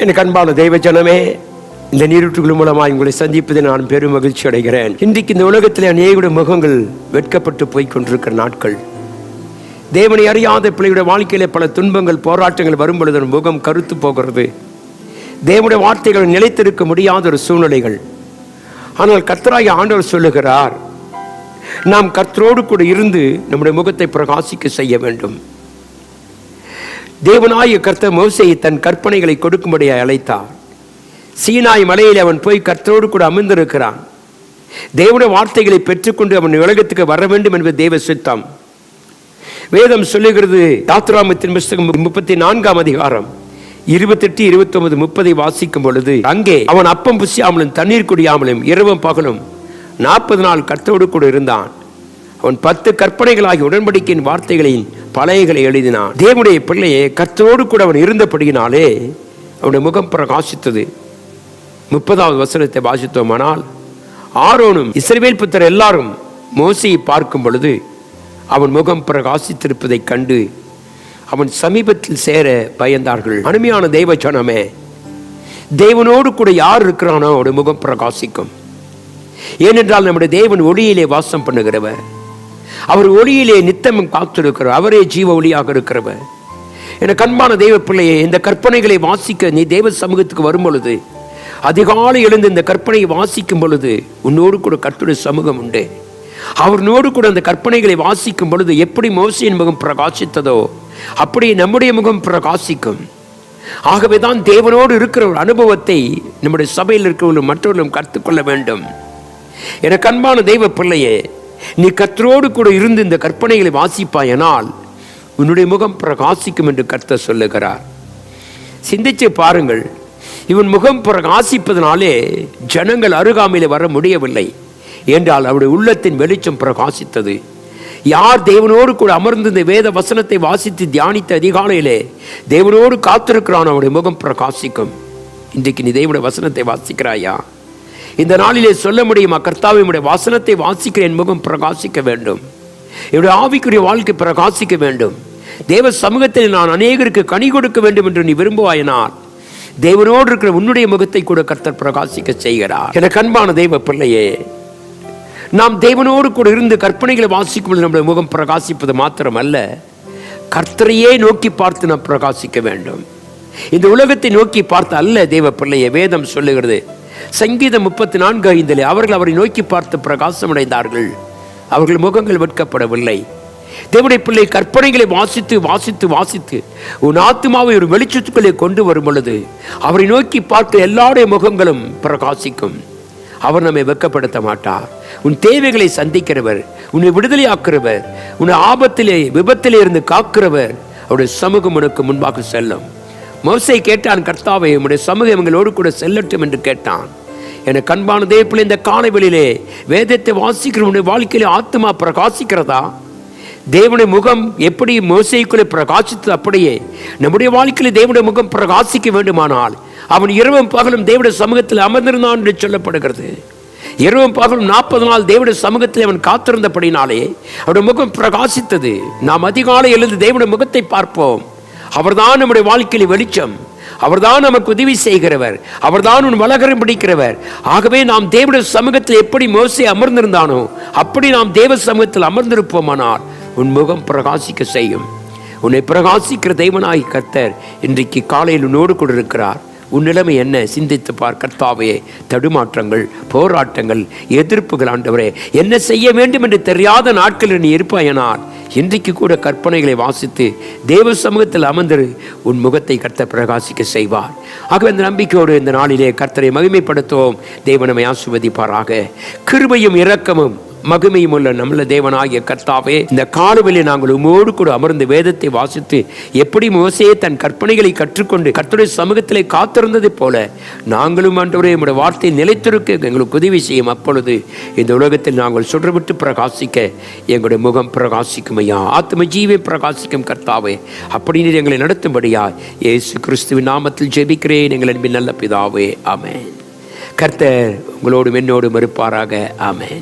எனக்கு அன்பான தெய்வ ஜனமே இந்த நீரூற்றுகள் மூலமாக உங்களை சந்திப்பதில் நான் பெரும் மகிழ்ச்சி அடைகிறேன். இன்றைக்கு இந்த உலகத்தில் அநேகுடைய முகங்கள் வெட்கப்பட்டு போய் கொண்டிருக்கிற நாட்கள். தேவனை அறியாத பிள்ளையுடைய வாழ்க்கையிலே பல துன்பங்கள் போராட்டங்கள் வரும் பொழுது முகம் கருத்து போகிறது. தேவனுடைய வார்த்தைகள் நிலைத்திருக்க முடியாத ஒரு சூழ்நிலைகள். ஆனால் கத்தராய ஆண்டவர் சொல்லுகிறார் நாம் கர்த்தரோடு கூட இருந்து நம்முடைய முகத்தை பிரகாசிக்க செய்ய வேண்டும். தேவனாய கர்த்த மோசையை தன் கற்பனைகளை கொடுக்கும்படி அழைத்தார். சீனாய் மலையில் அவன் போய் கர்த்தரோடு கூட அமர்ந்திருக்கிறான். தேவனுடைய வார்த்தைகளை பெற்றுக்கொண்டு அவன் உலகத்துக்கு வர வேண்டும் என்பது தேவ சித்தம். வேதம் சொல்லுகிறது தாத்துராமத்தின் புஸ்தகம் முப்பத்தி நான்காம் அதிகாரம் இருபத்தெட்டு இருபத்தி ஒன்பது முப்பதை வாசிக்கும் பொழுது அங்கே அவன் அப்பம் புசியாமலும் தண்ணீர் குடியாமலும் இரவும் பகலும் நாற்பது நாள் கர்த்தோடு கூட இருந்தான். அவன் பத்து கற்பனைகளாகிய உடன்படிக்கையின் வார்த்தைகளின் பழையகளை எழுதினான். தேவனுடைய பிள்ளையே கத்தோடு கூட அவன் இருந்தபடியினாலே அவனுடைய முகம் பிரகாசித்தது. முப்பதாவது வசனத்தை வாசித்தோமானால் ஆரோனும் இஸ்ரவேல் புத்தர் எல்லாரும் மோசையை பார்க்கும் பொழுது அவன் முகம் பிரகாசித்திருப்பதைக் கண்டு அவன் சமீபத்தில் சேர பயந்தார்கள். அருமையான தெய்வ ஜனமே தேவனோடு கூட யார் இருக்கிறானோ அவனுடைய முகம் பிரகாசிக்கும். ஏனென்றால் நம்முடைய தேவன் ஒளியிலே வாசம் பண்ணுகிறவன் அவர் ஒளியிலே நித்தமும் காத்திருக்கிறார் அவரே ஜீவ ஒளியாக இருக்கிறவர். என கண்பான தெய்வ பிள்ளையே இந்த கற்பனைகளை வாசிக்க நீ தேவ சமூகத்துக்கு வரும் பொழுது அதிகாலை எழுந்து இந்த கற்பனையை வாசிக்கும் பொழுது உன்னோடு கூட கர்த்தருடைய சமூகம் உண்டு. அவனோடு கூட அந்த கற்பனைகளை வாசிக்கும் பொழுது எப்படி மோசியின் முகம் பிரகாசித்ததோ அப்படி நம்முடைய முகம் பிரகாசிக்கும். ஆகவே தான் தேவனோடு இருக்கிற ஒரு அனுபவத்தை நம்முடைய சபையில் இருக்கிறவர்களும் மற்றவர்களும் கற்றுக்கொள்ள வேண்டும். என கண்பான தெய்வ பிள்ளையே நீ கத்தரோடு கூட இருந்து இந்த கற்பனைகளை வாசிப்பாயனால் உன்னுடைய முகம் பிரகாசிக்கும் என்று கர்த்தர் சொல்லுகிறார். சிந்திச்சு பாருங்கள். இவன் முகம் பிரகாசிப்பதனாலே ஜனங்கள் அருகாமையில் வர முடியவில்லை என்றால் அவருடைய உள்ளத்தின் வெளிச்சம் பிரகாசித்தது. யார் தேவனோடு கூட அமர்ந்து இந்த வேத வசனத்தை வாசித்து தியானித்த அதிகாலையிலே தேவனோடு காத்திருக்கிறான் அவருடைய முகம் பிரகாசிக்கும். இன்றைக்கு நீ தேவனுடைய வசனத்தை வாசிக்கிறாயா? இந்த நாளிலே சொல்ல முடியுமா? கர்த்தாவினுடைய உடைய வசனத்தை வாசிக்கிற என் முகம் பிரகாசிக்க வேண்டும். என்னுடைய ஆவிக்குரிய வாழ்க்கை பிரகாசிக்க வேண்டும். தேவ சமூகத்தில் நான் அநேகருக்கு கனி கொடுக்க வேண்டும் என்று நீ விரும்புவாயினால் தேவனோடு இருக்கிற உன்னுடைய முகத்தை கூட கர்த்தர் பிரகாசிக்க செய்கிறார். என கண்பான தெய்வ பிள்ளையே நாம் தேவனோடு கூட இருந்து கற்பனைகளை வாசிக்கும் நம்முடைய முகம் பிரகாசிப்பது மாத்திரமல்ல கர்த்தரையே நோக்கி பார்த்து நாம் பிரகாசிக்க வேண்டும். இந்த உலகத்தை நோக்கி பார்த்து அல்ல தேவ பிள்ளையை வேதம் சொல்லுகிறது சங்கீதம் முப்பத்தி நான்கு ஐந்திலே அவர்கள் அவரை நோக்கி பார்த்து பிரகாசமடைந்தார்கள். அவர்கள் முகங்கள் வெட்கப்படவில்லை. தேவனுடைய பிள்ளை கற்பனைகளை வாசித்து வாசித்து வாசித்து உன் ஆத்மாவை ஒரு வெளிச்சத்துக்களை கொண்டு வரும் பொழுது அவரை நோக்கி பார்க்க எல்லாருடைய முகங்களும் பிரகாசிக்கும். அவர் நம்மை வெட்கப்படுத்த மாட்டார். உன் தேவைகளை சந்திக்கிறவர் உன்னை விடுதலை ஆக்குறவர் உன்னை ஆபத்திலே விபத்திலே இருந்து காக்கிறவர் அவருடைய சமூகம் உனக்கு முன்பாக செல்லும். மோசை கேட்டான் கர்த்தாவை உம்முடைய சமூகம் எங்களோடு கூட செல்லட்டும் என்று கேட்டான். என கண்பான தேவப்பிள்ளை இந்த காலைவெளியிலே வேதத்தை வாசிக்கிற உடைய வாழ்க்கையிலே ஆத்மா பிரகாசிக்கிறதா? தேவனுடைய முகம் எப்படி மோசைக்குள்ளே பிரகாசித்தது அப்படியே? நம்முடைய வாழ்க்கையில் தேவனுடைய முகம் பிரகாசிக்க வேண்டுமானால் அவன் இரவும் பகலும் தேவனுடைய சமூகத்தில் அமர்ந்திருந்தான் என்று சொல்லப்படுகிறது. இரவும் பகலும் நாற்பது நாள் தேவனுடைய சமூகத்தில் அவன் காத்திருந்தபடினாலே அவருடைய முகம் பிரகாசித்தது. நாம் அதிகாலை எழுந்து தேவனுடைய முகத்தை பார்ப்போம். அவர்தான் நம்முடைய வாழ்க்கையில் வெளிச்சம். அவர்தான் நமக்கு உதவி செய்கிறவர். அவர்தான் உன் வளகரம் பிடிக்கிறவர். ஆகவே நாம் தேவனுடைய சமூகத்தில் எப்படி மோசை அமர்ந்திருந்தானோ அப்படி நாம் தேவ சமூகத்தில் அமர்ந்திருப்போமானால் உன் முகம் பிரகாசிக்க செய்யும். உன்னை பிரகாசிக்கிற தெய்வனாகி கர்த்தர் இன்றைக்கு காலையில் உன்னோடு கூட இருக்கிறார். உன் நிலைமை என்ன? சிந்தித்து பார் கர்த்தாவே. தடுமாற்றங்கள் போராட்டங்கள் எதிர்ப்புகள் ஆண்டவரே. என்ன செய்ய வேண்டும் என்று தெரியாத நாட்களில் நீ இருப்பாயனால் இன்றைக்கு கூட கற்பனைகளை வாசித்து தேவ சமூகத்தில் அமர்ந்து உன் முகத்தை கர்த்தர் பிரகாசிக்க செய்வார். ஆகவே இந்த நம்பிக்கையோடு இந்த நாளிலே கர்த்தரை மகிமைப்படுத்துவோம். தேவனமை ஆசிர்வதிப்பாராக. கிருபையும் இரக்கமும் மகிமையும் உள்ள நம்மள தேவனாகிய கர்த்தாவே இந்த காலவெளியில் நாங்கள் உமோடு கூட அமர்ந்து வேதத்தை வாசித்து எப்படி மோசையே தன் கற்பனைகளை கற்றுக்கொண்டு கர்த்தருடைய சமூகத்திலே காத்திருந்தது போல நாங்களும் ஆண்டவரே நம்முடைய வார்த்தையை நிலைத்திருக்க எங்களுக்கு உதவி செய்யும் அப்பொழுது இந்த உலகத்தில் நாங்கள் சுடர்விட்டு பிரகாசிக்க எங்களுடைய முகம் பிரகாசிக்கும் ஐயா ஆத்ம ஜீவை பிரகாசிக்கும் கர்த்தாவே அப்படின்னு எங்களை நடத்தும்படியா இயேசு கிறிஸ்துவின் நாமத்தில் ஜெபிக்கிறேன் எங்கள் அன்பின் நல்ல பிதாவே ஆமேன். கர்த்தர் உங்களோடும் என்னோடும் இருப்பாராக ஆமேன்.